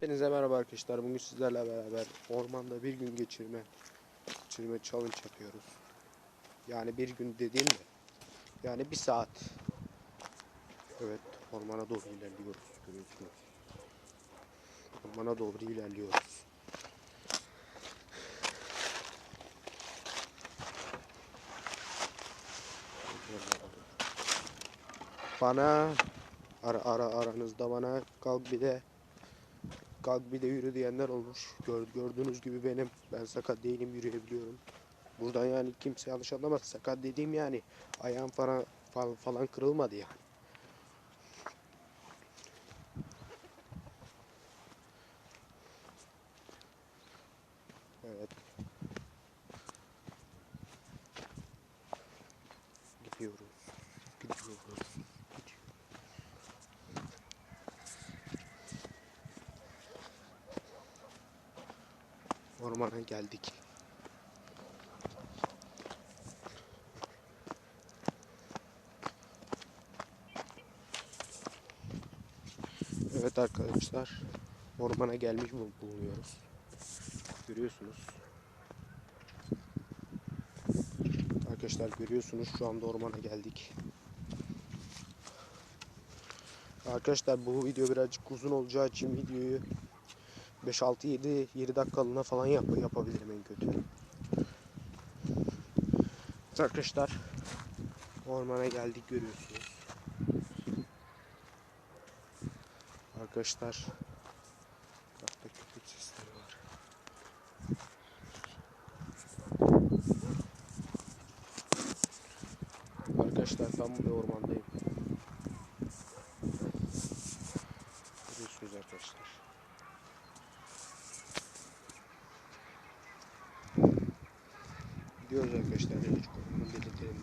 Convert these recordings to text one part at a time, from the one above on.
Hepinize merhaba arkadaşlar. Bugün sizlerle beraber ormanda bir gün geçirme geçirme challenge yapıyoruz. Yani bir gün dediğim de yani bir saat. Evet, ormana doğru ilerliyoruz. Görüyorsunuz. Ormana doğru ilerliyoruz. Bana ara ara aranızda bana kalk bir de kalk bir de yürü diyenler olmuş. Gör, gördüğünüz gibi benim ben sakat değilim yürüyebiliyorum. Buradan yani kimse yanlış anlamaz. Sakat dediğim yani ayağım falan falan, falan kırılmadı yani. Ormana geldik. Evet arkadaşlar, ormana gelmiş bul- bulunuyoruz. Görüyorsunuz. Arkadaşlar görüyorsunuz şu anda ormana geldik. Arkadaşlar bu video birazcık uzun olacağı için videoyu 5 6 7 7 dakikalığına falan yap yapabilirim en kötü. Arkadaşlar ormana geldik görüyorsunuz. Arkadaşlar bak köpek sesleri var. Arkadaşlar ben burada ormandayım. Görüyorsunuz arkadaşlar. Gidiyoruz arkadaşlar. Hiç konumun belirtilerini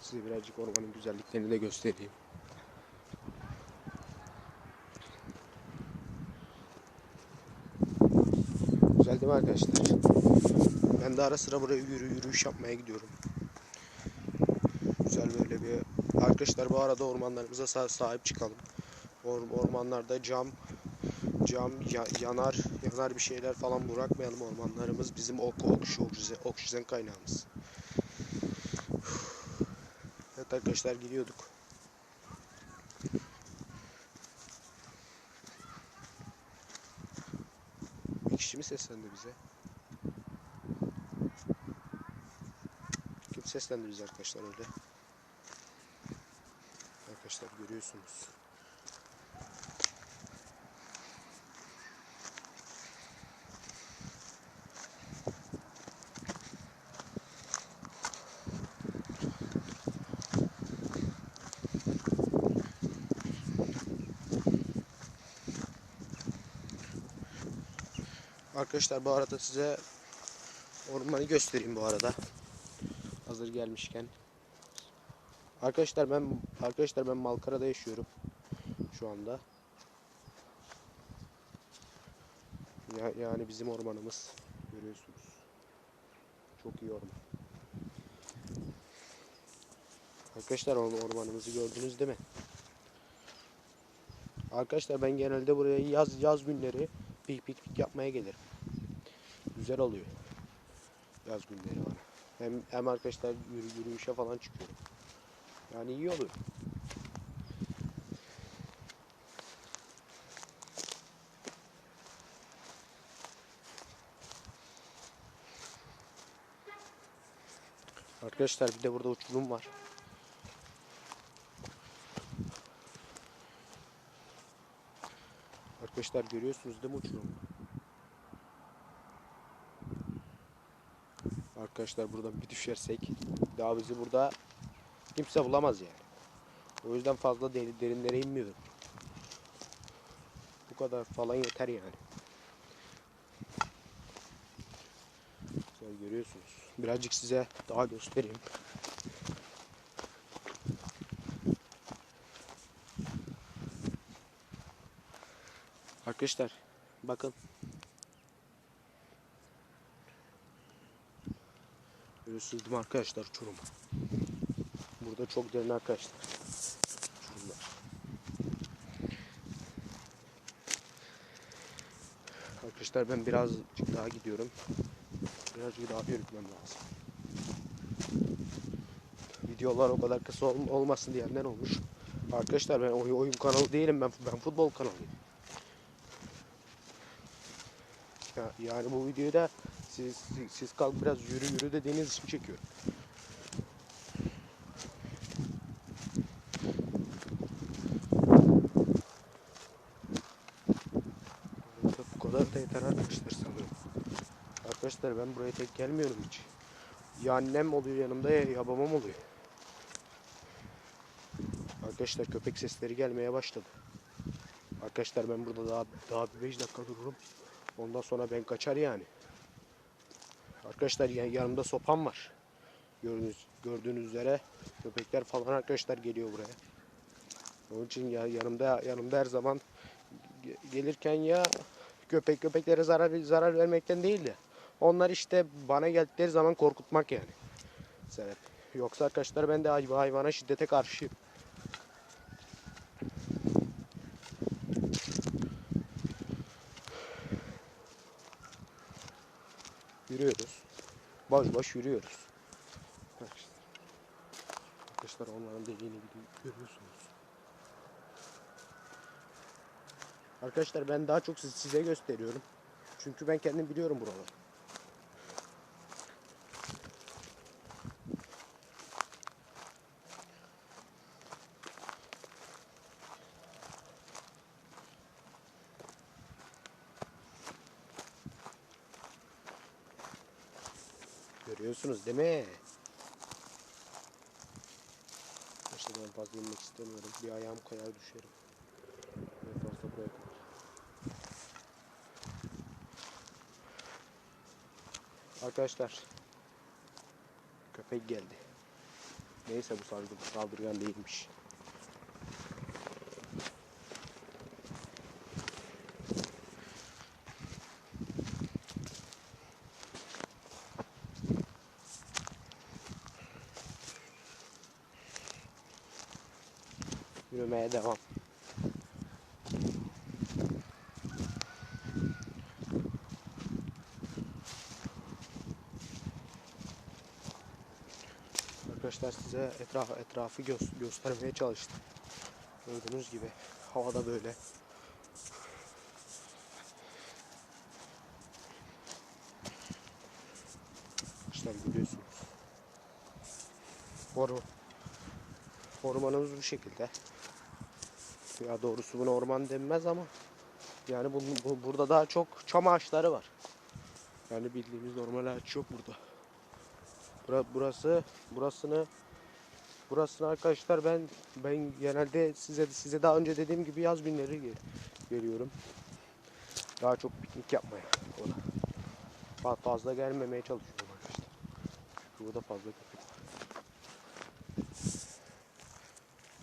Size birazcık ormanın güzelliklerini de göstereyim. Güzel değil mi arkadaşlar? Ben de ara sıra buraya yürü yürüyüş yapmaya gidiyorum. Güzel böyle bir arkadaşlar bu arada ormanlarımıza sa- sahip çıkalım. Or- ormanlarda cam cam ya- yanar yanar bir şeyler falan bırakmayalım ormanlarımız bizim ok oksijen, oksijen kaynağımız. Evet arkadaşlar gidiyorduk. Bir kişi mi seslendi bize? Kim seslendi bize arkadaşlar öyle? Arkadaşlar görüyorsunuz. Arkadaşlar bu arada size ormanı göstereyim bu arada. Hazır gelmişken. Arkadaşlar ben arkadaşlar ben Malkara'da yaşıyorum şu anda. Ya, yani bizim ormanımız görüyorsunuz. Çok iyi orman. Arkadaşlar or- ormanımızı gördünüz değil mi? Arkadaşlar ben genelde buraya yaz yaz günleri pik pik pik yapmaya gelirim. Güzel oluyor. Yaz günleri bana. Hem, hem arkadaşlar yürü, yürüyüşe falan çıkıyorum. Yani iyi oluyor. Arkadaşlar bir de burada uçurum var. Arkadaşlar görüyorsunuz değil mi uçurumu? Arkadaşlar buradan bir düşersek daha bizi burada kimse bulamaz yani. O yüzden fazla derin, derinlere inmiyorum. Bu kadar falan yeter yani. Güzel görüyorsunuz. Birazcık size daha göstereyim. Arkadaşlar bakın değil mi arkadaşlar uçurum. Burada çok derin arkadaşlar. Uçurumlar. Arkadaşlar ben birazcık daha gidiyorum. Birazcık daha yürütmem lazım. Videolar o kadar kısa ol- olmasın diyenler olmuş. Arkadaşlar ben oyun, oyun kanalı değilim ben ben futbol kanalıyım. Ya, yani bu videoyu da siz, siz, kalk biraz yürü yürü dediğiniz için çekiyorum. Bu kadar da yeter arkadaşlar sanırım. Arkadaşlar ben buraya tek gelmiyorum hiç. Ya annem oluyor yanımda ya, ya babam oluyor. Arkadaşlar köpek sesleri gelmeye başladı. Arkadaşlar ben burada daha daha bir 5 dakika dururum. Ondan sonra ben kaçar yani. Arkadaşlar ya- yanımda sopam var. Gördüğünüz, gördüğünüz üzere köpekler falan arkadaşlar geliyor buraya. Onun için ya yanımda yanımda her zaman ge- gelirken ya köpek köpeklere zarar zarar vermekten değil de onlar işte bana geldikleri zaman korkutmak yani. Sebep. Yoksa arkadaşlar ben de hay- hayvana şiddete karşıyım. Yürüyoruz. Baş baş yürüyoruz. Arkadaşlar onların deliğini gidip görüyorsunuz. Arkadaşlar ben daha çok siz- size gösteriyorum. Çünkü ben kendim biliyorum buraları. Görüyorsunuz değil mi? İşte ben fazla inmek istemiyorum. Bir ayağım kayar düşerim. Fazla buraya. Arkadaşlar. Köpek geldi. Neyse bu saldırgan değilmiş. Yürümeye devam. Arkadaşlar size etrafı, etrafı gö- göstermeye çalıştım. Gördüğünüz gibi havada böyle. Arkadaşlar görüyorsunuz. Or ormanımız bu şekilde. Ya doğrusu buna orman denmez ama yani bu, bu- burada daha çok çam ağaçları var. Yani bildiğimiz normal ağaç yok burada. Bura, burası burasını burasını arkadaşlar ben ben genelde size size daha önce dediğim gibi yaz günleri gel- geliyorum. Daha çok piknik yapmaya ona. Fa- Fazla gelmemeye çalışıyorum arkadaşlar. Çünkü burada fazla köpek var.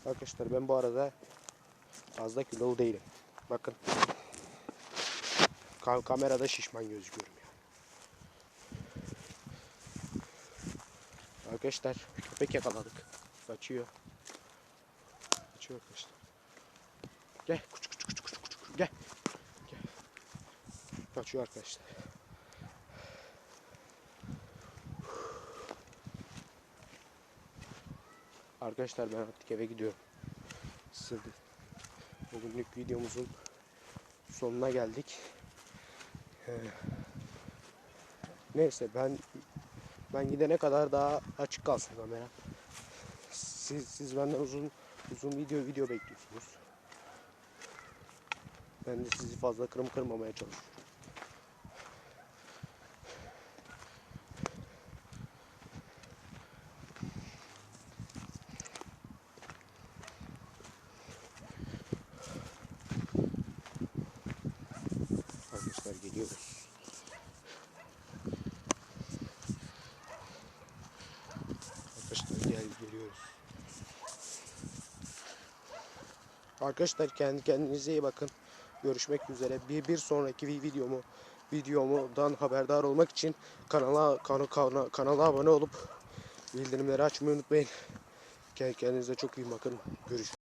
Arkadaşlar ben bu arada fazla kilolu değilim. Bakın. Ka- kamerada şişman gözüküyorum yani. Arkadaşlar köpek yakaladık. Kaçıyor. Kaçıyor arkadaşlar. Gel. Kuç kuç kuç kuç kuç. Gel. Gel. Kaçıyor arkadaşlar. Arkadaşlar ben artık eve gidiyorum. De bugünlük videomuzun sonuna geldik. Ee, neyse ben ben gidene kadar daha açık kalsın kamera. Siz, siz benden uzun uzun video video bekliyorsunuz. Ben de sizi fazla kırım kırmamaya çalışıyorum. Arkadaşlar geliyoruz. Arkadaşlar gel geliyoruz. Arkadaşlar kendi kendinize iyi bakın. Görüşmek üzere. Bir, bir sonraki vi- videomu videomdan haberdar olmak için kanala kana, kana- kanala abone olup bildirimleri açmayı unutmayın. Kendinize çok iyi bakın. Görüşürüz.